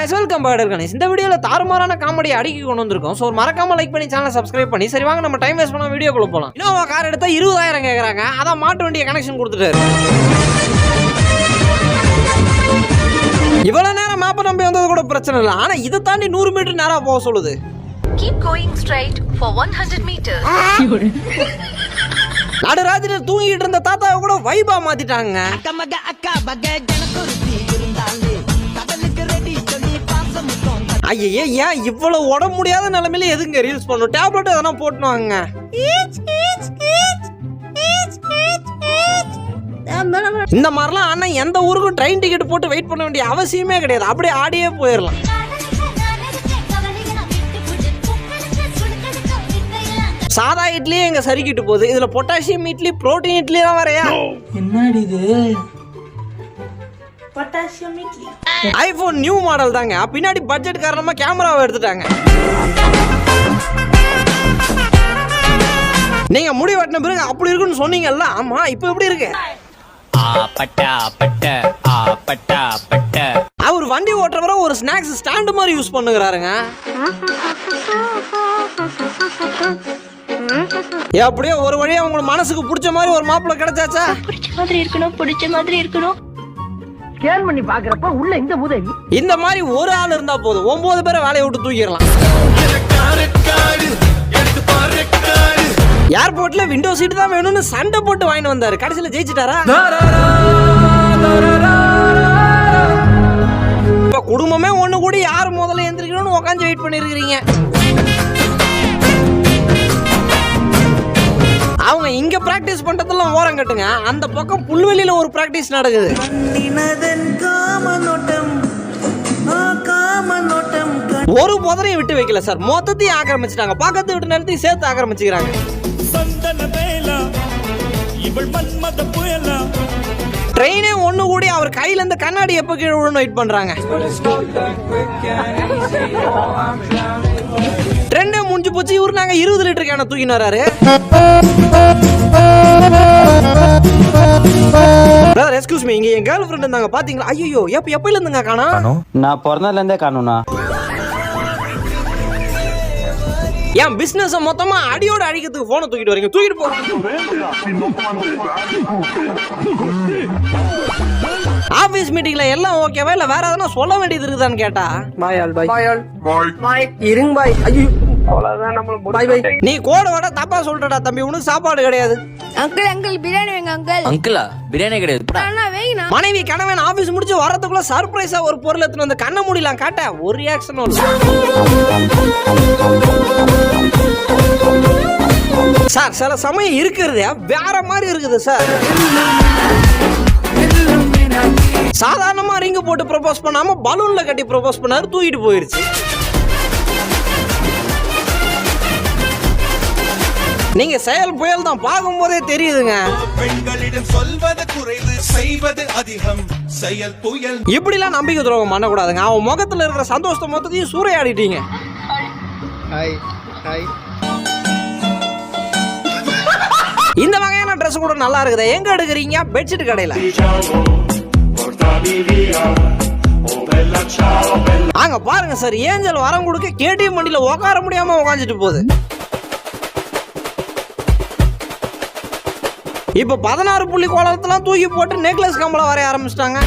guys. Welcome back Ganesh இந்த வீடியோவில் தாறுமாறான comedy அடிக்கி கொண்டு வந்திருக்கோம். ஸோ மறக்காம லைக் பண்ணி சேனலை சப்ஸ்கிரைப் பண்ணி சரி வாங்க நம்ம டைம் வேஸ்ட் பண்ண வீடியோக்குள்ள போகலாம் இன்னும் கார் எடுத்தா இருபதாயிரம் கேட்குறாங்க அதான் மாட்டு வண்டியை கனெக்ஷன் கொடுத்துட்டாரு. இவ்வளவு நேரம் மேப்பை நம்பி வந்தது கூட பிரச்சனை இல்லை. ஆனா இதை தாண்டி நூறு மீட்டர் நேரா போக சொல்லுது. Keep going straight for 100 meters. நடுராத்திரி தூங்கிட்டு இருந்த தாத்தாவை கூட வைபா மாத்திட்டாங்க. அக்கமக அக்கா பக ஜனக்குருத்தி இருந்தாலே. ஐயே ஏன் இவ்வளவு உடம்பு முடியாத நிலைமையில எதுங்க ரீல்ஸ் பண்ணும் டேப்லெட் எதனா போட்டுன்னு வாங்க. இந்த மாதிரிலாம் அண்ணன் எந்த ஊருக்கும் ட்ரெயின் டிக்கெட் போட்டு வெயிட் பண்ண வேண்டிய அவசியமே கிடையாது. அப்படியே ஆடியே போயிடலாம் சாதா இட்லியே எங்க சறுக்கிட்டு போகுது. இதுல பொட்டாசியம் இட்லி புரோட்டீன் இட்லி தான் வரையா என்னடி இது? ஐபோன் நியூ மாடல் தாங்க. பின்னாடி பட்ஜெட் காரணமா கேமராவை எடுத்துட்டாங்க. நீங்க முடி வெட்டின பிறகு அப்படி இருக்குன்னு சொன்னீங்கல்ல? ஆமா இப்போ எப்படி இருக்கு? பட்டா பட்ட ஆ பட்டா பட்ட. அவர் வண்டி ஓட்டுறவரை ஒரு ஸ்நாக்ஸ் ஸ்டாண்டு மாதிரி யூஸ் பண்ணுகிறாருங்க. எப்படியோ ஒரு வழியா உங்களுக்கு மனசுக்கு பிடிச்ச மாதிரி ஒரு மாப்பிள்ளை கிடைச்சாச்சா? பிடிச்ச மாதிரி இருக்கணும் பிடிச்ச மாதிரி இருக்கணும். ஸ்கேன் பண்ணி பாக்குறப்ப உள்ள இந்த உதவி இந்த மாதிரி ஒரு ஆள் இருந்தா போதும். ஒன்பது பேரை வேலையை விட்டு தூக்கிடலாம். ஏர்போர்ட்ல விண்டோ சீட் தான் வேணும்னு சண்டை போட்டு வாங்கிட்டு வந்தாரு. கடைசியில ஜெயிச்சிட்டாரா? குடும்பமே ஒண்ணு கூடி யார் முதல்ல எந்திரிக்கணும்னு உட்காந்து வெயிட் பண்ணிருக்கிறீங்க? அவங்க இங்க பிராக்டிஸ் பண்றதெல்லாம் ஓரம் கட்டுங்க. அந்த பக்கம் புல்வெளியில ஒரு பிராக்டிஸ் நடக்குது. ஒரு புதரையும் விட்டு வைக்கல சார். மொத்தத்தையும் ஆக்கிரமிச்சிட்டாங்க. பக்கத்து விட்டு நிலத்தையும் சேர்த்து ஆக்கிரமிச்சுக்கிறாங்க. ட்ரெயினே ஒண்ணு கூடி அவர் கையில இருந்து கண்ணாடி எப்ப கீழே விழுன்னு வெயிட் பண்றாங்க. ட்ரெண்டே முடிஞ்சு போச்சு. இவரு நாங்க இருபது லிட்டர் கேன தூக்கின்னு வராரு. பிரதர் எக்ஸ்கியூஸ் மீ இங்க என் கேர்ள் ஃப்ரெண்ட் இருந்தாங்க. பாத்தீங்களா? ஐயோ எப்ப எப்பயில இருந்துங்க காணா? நான் பிறந்ததுல இருந்தே காணும்ண்ணா. என் பிசினஸ் மொத்தமா அடியோட அடிக்கிறதுக்கு போனை தூக்கிட்டு வரீங்க. தூக்கிட்டு போ. ஆபீஸ் மீட்டிங்ல எல்லாம் ஓகேவா இல்ல வேற எதனா சொல்ல வேண்டியது இருக்குதான்னு கேட்டா? பாய். பாயால். பாய். இருங்க பாய். ஐயோ அவ்வளவுதான் நீ கோட வட தப்பா சொல்றடா தம்பி உனக்கு சாப்பாடு கிடையாது. அங்கிள் அங்கிள் பிரியாணி வேங்க அங்கிள். அங்கிளா? பிரியாணி கிடையாது. போடா. அண்ணா வேங்கண்ணா. மனைவி கணவன் ஆபீஸ் முடிச்சு வரதுக்குள்ள சர்ப்ரைஸா ஒரு பொருள் எடுத்துட்டு வந்து கண்ண மூடிலாம் காட்ட ஒரு ரியாக்ஷனும் இல்ல. சார் சில சமயம் இருக்கிறது வேற மாதிரி இருக்குது சார். சாதாரணமா ரிங்கு போட்டு ப்ரொபோஸ் பண்ணாம பலூன்ல கட்டி ப்ரொபோஸ் பண்ணாரு தூக்கிட்டு போயிருச்சு. நீங்க செயல் புயல் தான் பார்க்கும்போதே தெரியுதுங்க. பெண்களிடம் சொல்வது குறைவு செய்வது அதிகம். செயல் புயல். இப்படிலாம் நம்பிக்கை துரோகம் பண்ணக்கூடாதுங்க. அவன் முகத்துல இருக்கிற சந்தோஷத்தை மொத்தத்தையும் சூறையாடிட்டீங்க. இந்த வகையான ட்ரெஸ் கூட நல்லா இருக்குது. எங்க எடுக்கிறீங்க? பெட்ஷீட் கடையில. அங்க பாருங்க சார். ஏஞ்சல் வரம் கொடுக்க கேடிஎம் வண்டியில உட்கார முடியாம உக்காந்துட்டு போகுது. இப்போ பதினாறு புள்ளி கோலத்தெல்லாம் தூக்கி போட்டு நெக்லஸ் கம்பளம் வரைய ஆரம்பிச்சிட்டாங்க.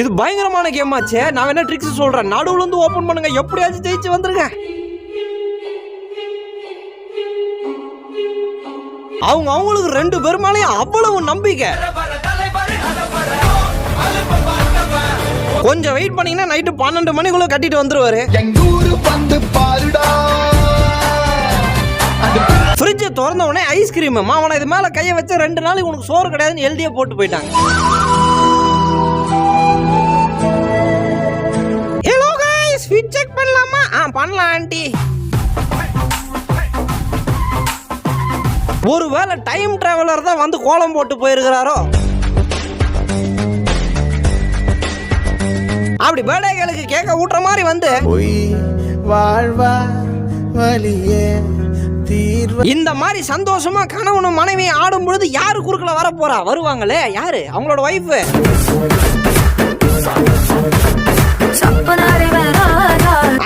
இது பயங்கரமான கேம் ஆச்சு. நான் என்ன ட்ரிக்ஸ் சொல்றேன்? நடுவுல இருந்து ஓபன் பண்ணுங்க. எப்படியாச்சும் ஜெயிச்சு வந்துருங்க. அவங்க அவங்களுக்கு ரெண்டு பெருமாளையும் அவ்வளவு நம்பிக்கை. கொஞ்சம் வெயிட் பண்ணீங்கன்னா நைட்டு பன்னெண்டு மணிக்குள்ள கட்டிட்டு வந்துருவாரு. ஃப்ரிட்ஜை திறந்த உடனே ஐஸ்கிரீம் மாவன இது மேலே கையை வச்சு ரெண்டு நாள் உனக்கு சோறு கிடையாதுன்னு எழுதியே போட்டு போயிட்டாங்க. ஹலோ காய்ஸ் ஃபிட் செக் பண்ணலாமா? ஆ பண்ணலாம் ஆண்டி. ஒருவேளை டைம் டிராவலர் தான் வந்து கோலம் போட்டு போயிருக்கிறாரோ? அப்படி பேடைகளுக்கு கேட்க ஊட்டுற மாதிரி வந்து வாழ்வா வலியே தீர்வு இந்த மாதிரி சந்தோஷமா கணவனும் மனைவி ஆடும் பொழுது யாரு குறுக்கல வர போறா வருவாங்களே? யாரு? அவங்களோட ஒய்ஃபு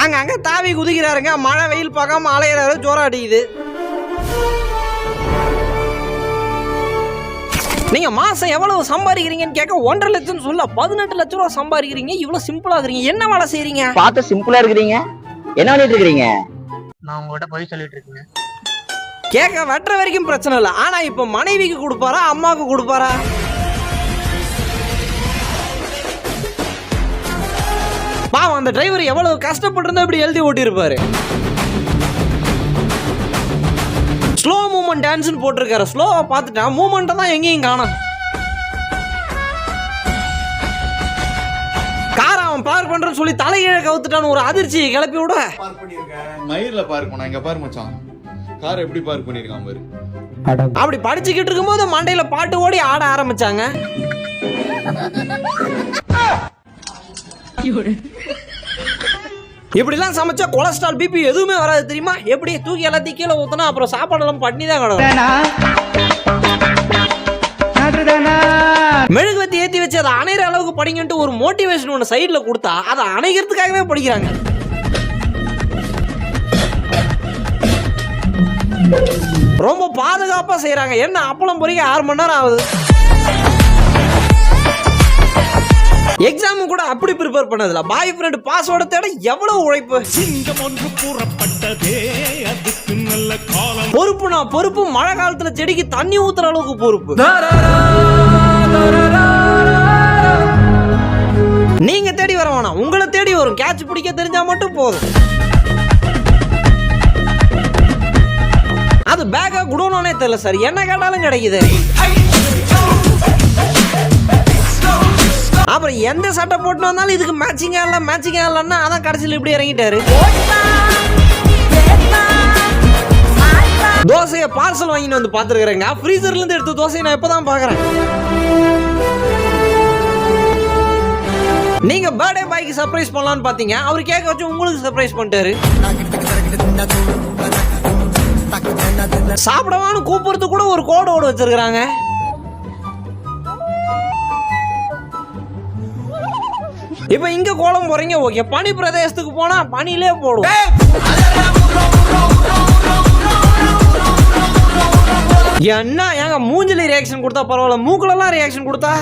அங்க அங்க தாவி குதிக்கிறாருங்க. மழை வெயில் பார்க்காம அலையிறாரு. ஜோரம் அடிக்குது. நீங்கள் மாதம் எவ்வளவு சம்பாதிக்கிறீங்கன்னு கேட்க ஒன்றரை லட்சம் சொல்ல பதினெட்டு லட்சம் ரூபா சம்பாதிக்கிறீங்க. இவ்வளவு சிம்பிளாக இருக்கீங்க என்ன வேலை செய்கிறீங்க பார்த்து சிம்பிளா இருக்கிறீங்க. என்ன பண்ணிட்டு இருக்கிறீங்க? நான் உங்கள்கிட்ட போய் சொல்லிட்டு இருக்கேன். கேட்க வெட்டுற வரைக்கும் பிரச்சனை இல்லை. ஆனா இப்ப மனைவிக்கு கொடுப்பாரா அம்மாவுக்கு கொடுப்பாரா? பாவம் அந்த டிரைவர் எவ்வளவு கஷ்டப்பட்டிருந்தா இப்படி எழுதி ஓட்டியிருப்பாரு. ஸ்லோ மூமெண்ட் டான்ஸ்னு போட்டிருக்காரு. ஸ்லோவாக பார்த்துட்டா மூமெண்ட்டை தான் எங்கேயும் காணும். கார் அவன் பார்க் பண்ணுறேன்னு சொல்லி தலைகீழ கவுத்துட்டான்னு ஒரு அதிர்ச்சியை கிளப்பி விட. பார்க் பண்ணிருக்கேன் பார்க் பண்ண இங்கே பாரு மச்சான். கார் எப்படி பார்க் பண்ணிருக்கான் பாரு. அப்படி படிச்சுக்கிட்டு இருக்கும்போது மண்டையில பாட்டு ஓடி ஆட ஆரம்பிச்சாங்க. இப்படிலாம் சமைச்சா கொலஸ்ட்ரால் பிபி எதுவுமே வராது தெரியுமா? எப்படி தூக்கி எல்லாத்தையும் கீழே ஊத்தினா அப்புறம் சாப்பாடெல்லாம் பண்ணி தான் கிடக்கும் மெழுகுவத்தி ஏத்தி வச்சு அதை அணைகிற அளவுக்கு படிங்கன்ட்டு ஒரு மோட்டிவேஷன் ஒன்று சைடில் கொடுத்தா அதை அணைக்கிறதுக்காகவே படிக்கிறாங்க. ரொம்ப பாதுகாப்பாக செய்கிறாங்க என்ன அப்பளம் பொறிக்க ஆறு மணி நேரம் ஆகுது? எக்ஸாமு கூட அப்படி ப்ரிப்பேர் பண்ணதில்ல. பாய் ஃப்ரெண்ட் பாஸ்வேர்டை தேட எவ்வளவு உழைப்பு? பொறுப்புனா பொறுப்பு மழை காலத்துல செடிக்கு தண்ணி ஊத்துற அளவுக்கு பொறுப்பு. நீங்க தேடி வர வேணாம். உங்களை தேடி வரும். கேட்ச் பிடிக்க தெரிஞ்சா மட்டும் போதும். அது பேக்கா குடோனே தெரியல சார் என்ன கேட்டாலும் கிடைக்குது. அப்புறம் எந்த சட்டை போட்டு வந்தாலும் இதுக்கு மேட்சிங்காக இல்ல மேட்சிங்காக இல்லைன்னா அதான் கடைசியில் இப்படி இறங்கிட்டாரு. தோசையை பார்சல் வாங்கிட்டு வந்து பார்த்துருக்குறேங்க. ஃப்ரீசர்லேருந்து எடுத்த தோசையை நான் இப்பதான் பார்க்குறேன். நீங்க பர்த்டே பாய்க்கு சர்ப்ரைஸ் பண்ணலாம்னு பாத்தீங்க அவர் கேட்க வச்சு உங்களுக்கு சர்ப்ரைஸ் பண்ணிட்டாரு. சாப்பிடவான்னு கூப்பிடுறது கூட ஒரு கோடு ஓடு வச்சிருக்கிறாங்க. இப்ப இங்க கோலம் போறீங்க ஓகே பனி பிரதேசத்துக்கு போனா பனிலே போடும் என்ன ஏங்க மூஞ்சில ரியாக்ஷன் கொடுத்தா பரவாயில்ல மூக்குலலாம் ரியாக்ஷன் கொடுத்தா?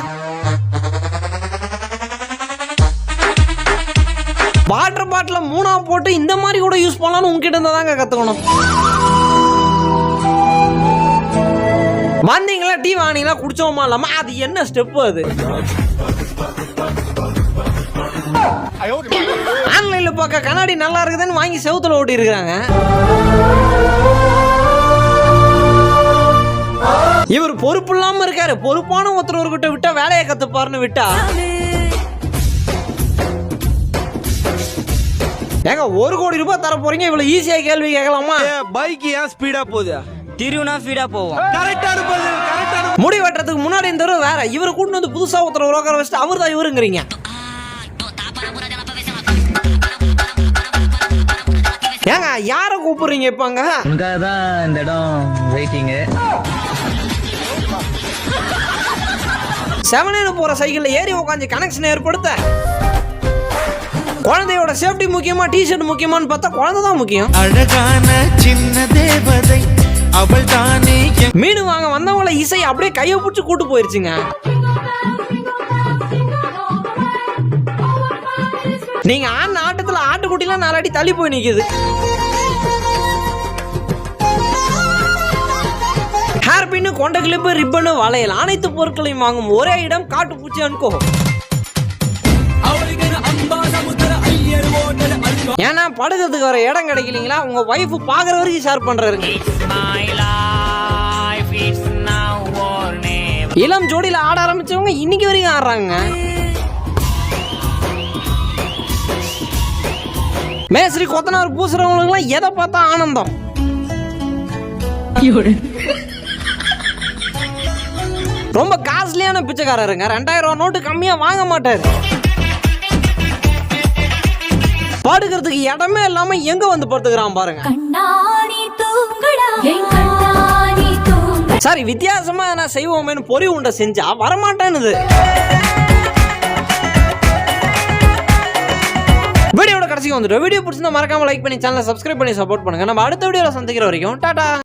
வாட்டர் பாட்டில மூணா போட்டு இந்த மாதிரி கூட யூஸ் பண்ணலாம்னு உங்ககிட்ட இருந்தா தாங்க கத்துக்கணும். வந்தீங்களா டீ வாங்கினீங்களா குடிச்சோமா இல்லாம? அது என்ன ஸ்டெப் அது? ஆன்லைன்ல பார்க்க கண்ணாடி நல்லா இருக்குதுன்னு வாங்கி செவுத்துல ஓட்டி இருக்கிறாங்க இவர் பொறுப்பு இல்லாம இருக்காரு. பொறுப்பான ஒருத்தர் விட்டா வேலையை கத்துப்பாருன்னு விட்டா. ஏங்க ஒரு கோடி ரூபாய் தர போறீங்க இவ்வளவு ஈஸியா கேள்வி கேட்கலாமா? பைக் ஏன் ஸ்பீடா போகுது? திருவுனா ஃபீடா போவோம். கரெக்டா இருப்பது கரெக்டா முடி வெட்டுறதுக்கு முன்னாடி இந்த தடவை வேற இவரை கூட்டு வந்து புதுசா ஒருத்தர் உலக வச்சுட்டு அவர் தான் இவருங்கிறீங்க. ஏங்க யார கூப்பிடுறீங்க இப்பங்க உனக்காக தான் இந்த இடம் வெயிட்டிங்கு செவனேனு போற சைக்கிள்ல ஏறி உட்காந்து கனெக்ஷன் ஏற்படுத்த. குழந்தையோட சேஃப்டி முக்கியமா டிஷர்ட் முக்கியமான்னு பார்த்தா குழந்தை தான் முக்கியம். அழகான சின்ன தேவதை அவள் தானே மீன் வாங்க வந்தவங்கள இசை அப்படியே கையை பிடிச்சி கூட்டு போயிருச்சுங்க. நீங்க ஆடின ஆட்டத்துல ஆட்டுக்குட்டிலாம் நாலாடி தள்ளி போய் நிக்குது. ஹேர் பின்னு கொண்ட கிளிப்பு ரிப்பனு வளையல் அனைத்து பொருட்களையும் வாங்கும் ஒரே இடம் காட்டுப்பூச்சி அனுக்கோ ஏன்னா படுக்கிறதுக்கு வர இடம் கிடைக்கலீங்களா? உங்க ஒய்ஃப் பாக்குற வரைக்கும் ஷேர் பண்றாருங்க. இளம் ஜோடியில ஆட ஆரம்பிச்சவங்க இன்னைக்கு வரைக்கும் ஆடுறாங்க. மேஸ்திரி கொத்தனார் பூசுறவங்களுக்குலாம் எதை பார்த்தா ஆனந்தம்? ரொம்ப காஸ்ட்லியான பிச்சைக்காரருங்க. ரெண்டாயிரம் ரூபா நோட்டு கம்மியா வாங்க மாட்டாரு. படுக்கிறதுக்கு இடமே இல்லாம எங்க வந்து படுத்துக்கிறான் பாருங்க. சாரி வித்தியாசமா நான் செய்வோமேனு பொறி உண்டை செஞ்சா வரமாட்டேன்னுது. வீடியோட கடைசி வரைக்கும் வந்துடும் வீடியோ பிடிச்சிருந்தா மறக்காம லைக் பண்ணி சேனலை சப்ஸ்கிரைப் பண்ணி சப்போர்ட் பண்ணுங்க. நம்ம அடுத்த வீடியோவில் சந்திக்கிற வரைக்கும் டாடா!